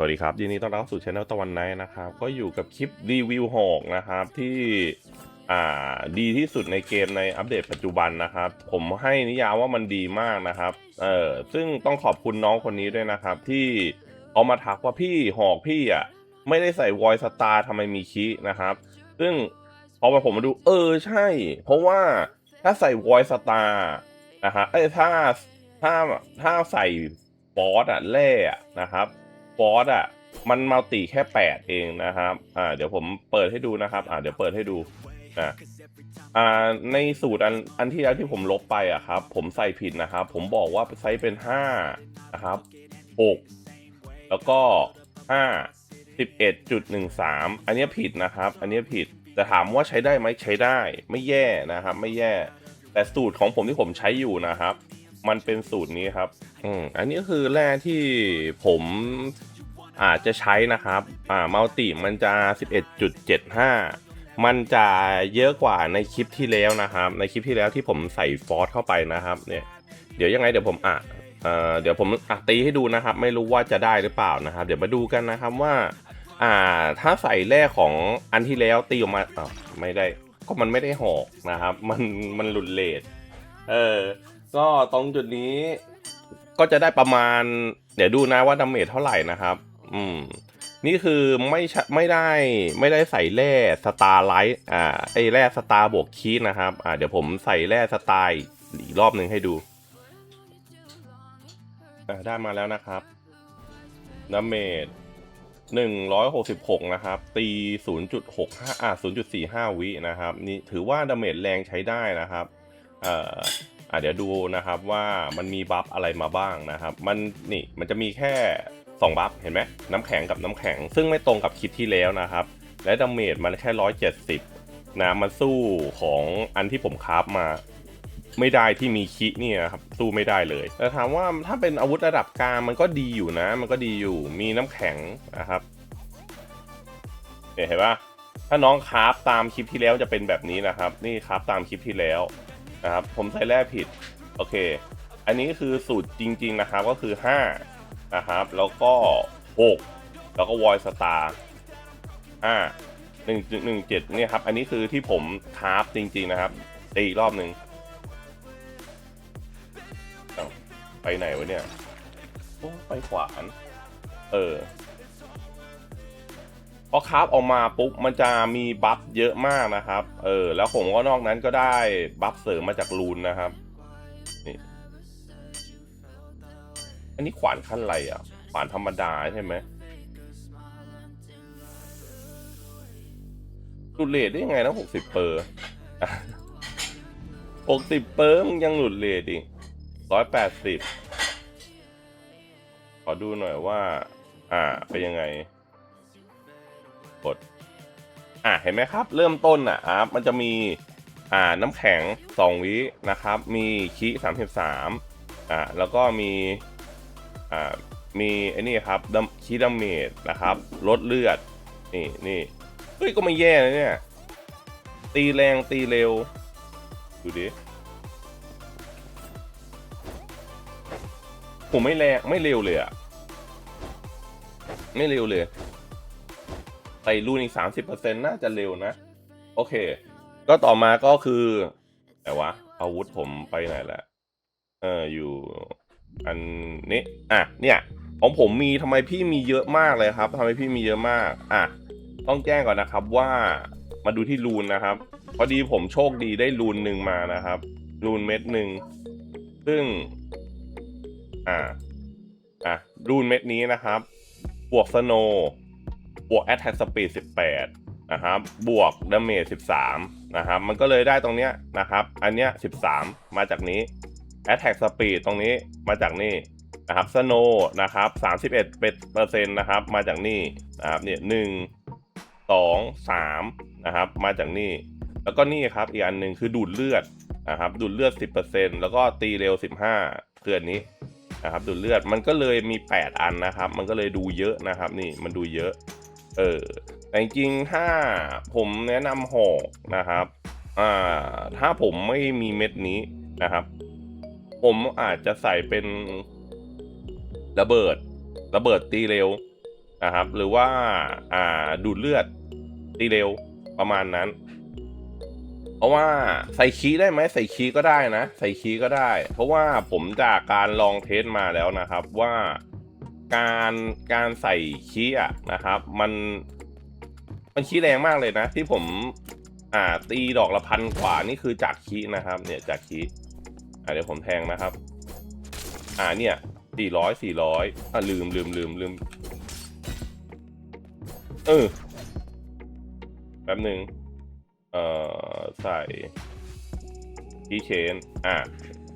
สวัสดีครับยินดีต้อนรับสู่ช anel ตะวันไนนะครับ ก็อยู่กับคลิปรีวิวหอกนะครับที่อ่าดีที่สุดในเกมในอัปเดตปัจจุบันนะครับ ผมให้นิยามว่ามันดีมากนะครับเออซึ่งต้องขอบคุณน้องคนนี้ด้วยนะครับ ที่เอามาทักว่าพี่หอกพี่อะไม่ได้ใส่วอยสตาร์ทำไมมีคีนะครับ ซึ่งพอมาผมมาดูเออใช่ เพราะว่าถ้าใส่วอยสตาร์นะฮะเอ้ยถ้าถ้าถ้าใส่ฟอสอะแร่นะครับ ฟอสอะมันมัลติแค่ 8 เองนะครับ อ่า เดี๋ยวผมเปิดให้ดูนะครับ อ่า เดี๋ยวเปิดให้ดู อ่า อ่า ในสูตรอัน อันที่แล้วที่ผมลบไปอะครับ ผมใส่ผิดนะครับ ผมบอกว่าไซส์เป็น 5 นะครับ 6 แล้วก็ 5 11.13 อันนี้ผิดนะครับ อันนี้ผิด แต่ถามว่าใช้ได้ไหมใช้ได้ ไม่แย่นะครับ ไม่แย่ แต่สูตรของผมที่ผมใช้อยู่นะครับ มันเป็นสูตรนี้ครับ อืม อันนี้คือแร่ที่ผม อาจจะใช้นะครับอ่ามัลติมันจะ 11.75 มันจะเยอะกว่าในคลิปที่แล้วนะครับ ในคลิปที่แล้วที่ผมใส่ฟอสเข้าไปนะครับเนี่ยเดี๋ยวยังไงเดี๋ยวผมอะเอ่อเดี๋ยวผมอะตีให้ดูนะครับ ไม่รู้ว่าจะได้หรือเปล่านะครับ เดี๋ยวมาดูกันนะครับว่าอ่าถ้าใส่แร่ของอันที่แล้วตีออกมาอ่าไม่ได้ก็มันไม่ได้หอกนะครับ มันมันหลุดเลทเออก็ตรงจุดนี้ก็จะได้ประมาณ เดี๋ยวดูนะว่าดาเมจเท่าไหร่นะครับ อืมนี่คือไม่ไม่ได้ไม่ได้ใส่แร่สตาร์ไลท์อ่าไอแร่สตาร์บวกคีดนะครับอ่าเดี๋ยวผมใส่แร่สไตล์อีกรอบหนึ่งให้ดูอ่าได้มาแล้วนะครับดาเมจหนึ่งร้อยหกสิบหกนะครับ ตีศูนย์จุดหกห้าอ่าศูนย์จุดสี่ห้าวินะครับนี่ถือว่าดาเมจแรงใช้ได้นะครับเอ่ออะเดี๋ยวดูนะครับว่ามันมีบัฟอะไรมาบ้างนะครับ มันนี่มันจะมีแค่ 2บัฟเห็นไหมน้ำแข็งกับน้ำแข็ง ซึ่งไม่ตรงกับคลิปที่แล้วนะครับ และดาเมจมันแค่ 170นะมันสู้ของอันที่ผมคราฟมา ไม่ได้ที่มีคินี่นะครับสู้ไม่ได้เลยแต่ถามว่าถ้าเป็นอาวุธระดับกลางมันก็ดีอยู่นะ มันก็ดีอยู่มีน้ำแข็งนะครับเนี่ยเห็นปะถ้าน้องคราฟตามคลิปที่แล้วจะเป็นแบบนี้นะครับ นี่คราฟตามคลิปที่แล้วนะครับผมใส่แร่ผิด โอเค อันนี้คือสูตรจริง ๆนะครับก็คือ 5 นะครับ แล้วก็ 6 แล้วก็วอยสตาร์อ่าหนึ่งหนึ่งเจ็ดเนี่ยครับ อันนี้คือที่ผมคราฟจริง ๆ นะครับตีอีกรอบหนึ่งไปไหนวะเนี่ยโอ้ไปขวานเออพอคราฟออกมาปุ๊บมันจะมีบัฟเยอะมากนะครับ เออ แล้วผมก็นอกนั้นก็ได้บัฟเสริมมาจากรูนนะครับ อันนี้ขวานขั้นอะไรอะ ขวานธรรมดาใช่ไหมหลุดเลทได้ยังไงนะหกสิบเปอร์หกสิบเปอร์มึงยังหลุดเลทอีกร้อยแปดสิบขอดูหน่อยว่า อ่า เป็นยังไง กด อะเห็นไหมครับ เริ่มต้นอะครับมันจะมี อ่า น้ำแข็ง2วินะครับ มีคิ33อ่า แล้วก็มี มีไอ้นี่ครับดัมคีดาเมจนะครับลดเลือด นี่นี่เฮ้ยก็ไม่แย่นะเนี่ย ตีแรงตีเร็ว ดูดิผมไม่แรงไม่เร็วเลยอะไม่เร็วเลยใส่รูนอีกสามสิบเปอร์เซ็นต์น่าจะเร็วนะ โอเค ก็ต่อมาก็คือ แต่ว่าอาวุธผมไปไหนละเอออยู่ อันนี้อะเนี่ยของผมมีทำไมพี่มีเยอะมากเลยครับทำไมพี่มีเยอะมากอะต้องแจ้งก่อนนะครับว่ามาดูที่รูนนะครับ พอดีผมโชคดีได้รูนหนึ่งมานะครับ รูนเม็ดหนึ่งซึ่ง อ่าอะรูนเม็ดนี้นะครับ บวกสโนบวก Attack Speed 18นะครับ บวก Damage 13นะครับ มันก็เลยได้ตรงเนี้ยนะครับ อันเนี้ย13มาจากนี้ Attack Speed ตรงนี้มาจากนี่นะครับ Snow นะครับ31เปอร์เซ็นต์นะครับมาจากนี่นะครับเนี่ยหนึ่งสองสามนะครับมาจากนี่ แล้วก็นี่ครับอีกอันหนึ่งคือดูดเลือดนะครับดูดเลือด 10%แล้วก็ตีเร็ว 15คืออันนี้นะครับดูดเลือดมันก็เลยมี 8 อันนะครับ มันก็เลยดูเยอะนะครับนี่มันดูเยอะเออแต่จริงถ้าผมแนะนำหอกนะครับอ่าถ้าผมไม่มีเม็ดนี้นะครับ ผมอาจจะใส่เป็นระเบิด ระเบิดตีเร็วนะครับ หรือว่าอ่าดูดเลือดตีเร็วประมาณนั้น เพราะว่าใส่คีได้ไหมใส่คีก็ได้นะ ใส่คีก็ได้ เพราะว่าผมจากการลองเทสมาแล้วนะครับว่าการการใส่คีอะนะครับ มันมันคีแรงมากเลยนะ ที่ผมอ่าตีดอกละพันกว่านี่คือจากคีนะครับ เนี่ยจากคี เดี๋ยวผมแทงนะครับ อ่าเนี่ยสี่ร้อยสี่ร้อยอ่าลืมลืมลืมลืมเออแป๊บหนึ่งเอ่อใส่คีย์เชนอะ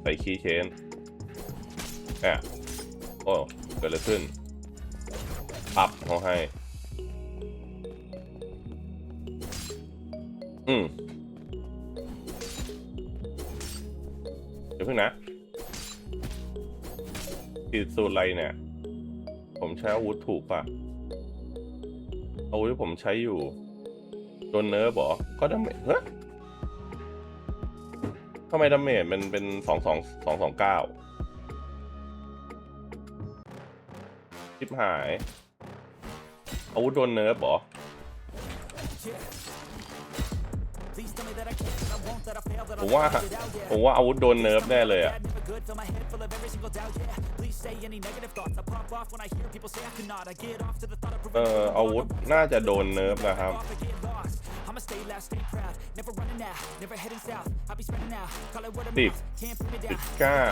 ใส่คีย์เชนอะโอ้เกิดอะไรขึ้นปรับเขาให้ อืม ดี๋ยวเพิ่งนะขีดสูตรอะไรเนี่ย ผมใช้อาวุธถูกป่ะอาวุธที่ผมใช้อยู่โดนเนิร์ฟหรอก็ดาเมจเฮ้ยทำไมดาเมจมันเป็นสองสองสองสองเก้าชิบหาย อาวุธโดนเนิร์ฟหรอ ผมว่าผมว่าอาวุธโดนเนิร์ฟแน่เลยอะเอออาวุธน่าจะโดนเนิร์ฟนะครับสิบสิบเก้า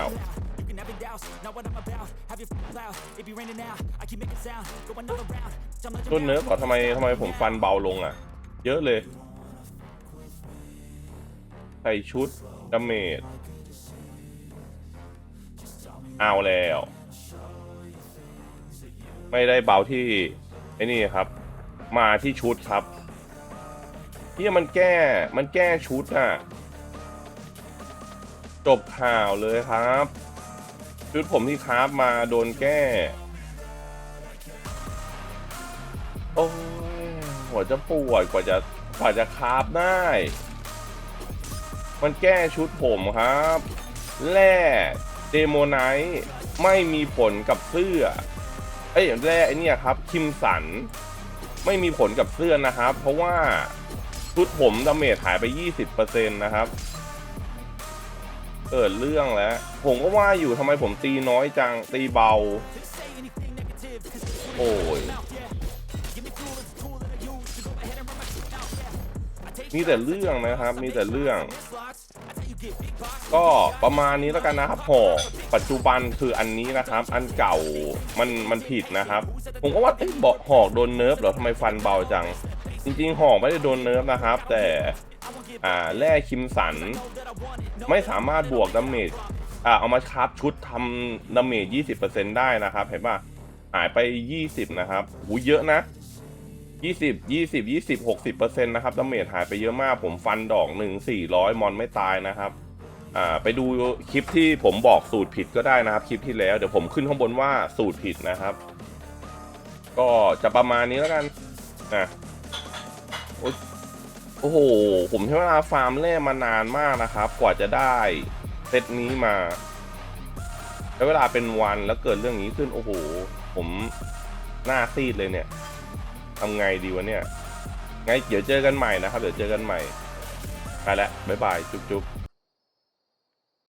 โดนเนิร์ฟเหรอทำไมทำไมผมฟันเบาลงอะ เยอะเลย ใส่ชุดดาเมจเอาแล้ว ไม่ได้เบาที่ไอ้นี่ครับ มาที่ชุดครับที่มันแก้มันแก้ชุดอะ จบข่าวเลยครับ ชุดผมที่คราฟมาโดนแก้ โอ้ยหัวจะปวดกว่าจะกว่าจะคราฟได้ มันแก้ชุดผมครับแร่เดโมไนท์ไม่มีผลกับเสื้อ เอ้ยแร่ไอเนี่ยครับ คิมสัน ไม่มีผลกับเสื้อนะครับ เพราะว่าชุดผมดาเมจหายไป 20%นะครับ เกิดเรื่องแล้ว ผมก็ว่าอยู่ทำไมผมตีน้อยจัง ตีเบา โอ้ยมีแต่เรื่องนะครับ มีแต่เรื่อง ก็ประมาณนี้แล้วกันนะครับหอกปัจจุบันคืออันนี้นะครับ อันเก่ามันมันผิดนะครับ ผมก็ว่าเอ๊ะบอกหอกโดนเนิร์ฟเหรอทำไมฟันเบาจัง จริงๆหอกไม่ได้โดนเนิร์ฟนะครับ แต่อ่าแร่คิมสัน ไม่สามารถบวกดาเมจอ่าเอามาคราฟชุดทำดาเมจ20%ได้นะครับ เห็นป่ะหายไป 20 นะครับหูเยอะนะ20 20 20 60%นะครับดาเมจหายไปเยอะมากผมฟันดอกหนึ่ง400 มอนไม่ตายนะครับ ไปดูคลิปที่ผมบอกสูตรผิดก็ได้นะครับ คลิปที่แล้วเดี๋ยวผมขึ้นข้างบนว่าสูตรผิดนะครับ ก็จะประมาณนี้แล้วกันนะโอ้โห ผมใช้เวลาฟาร์มแร่มานานมากนะครับ กว่าจะได้เซตนี้มาใช้เวลาเป็นวันแล้วเกิดเรื่องนี้ขึ้น โอ้โห ผมหน้าซีดเลยเนี่ยทำไงดีวะเนี่ยไงเดี๋ยวเจอกันใหม่นะครับ เดี๋ยวเจอกันใหม่ ไปแล้วบ๊ายบาย จุ๊บๆ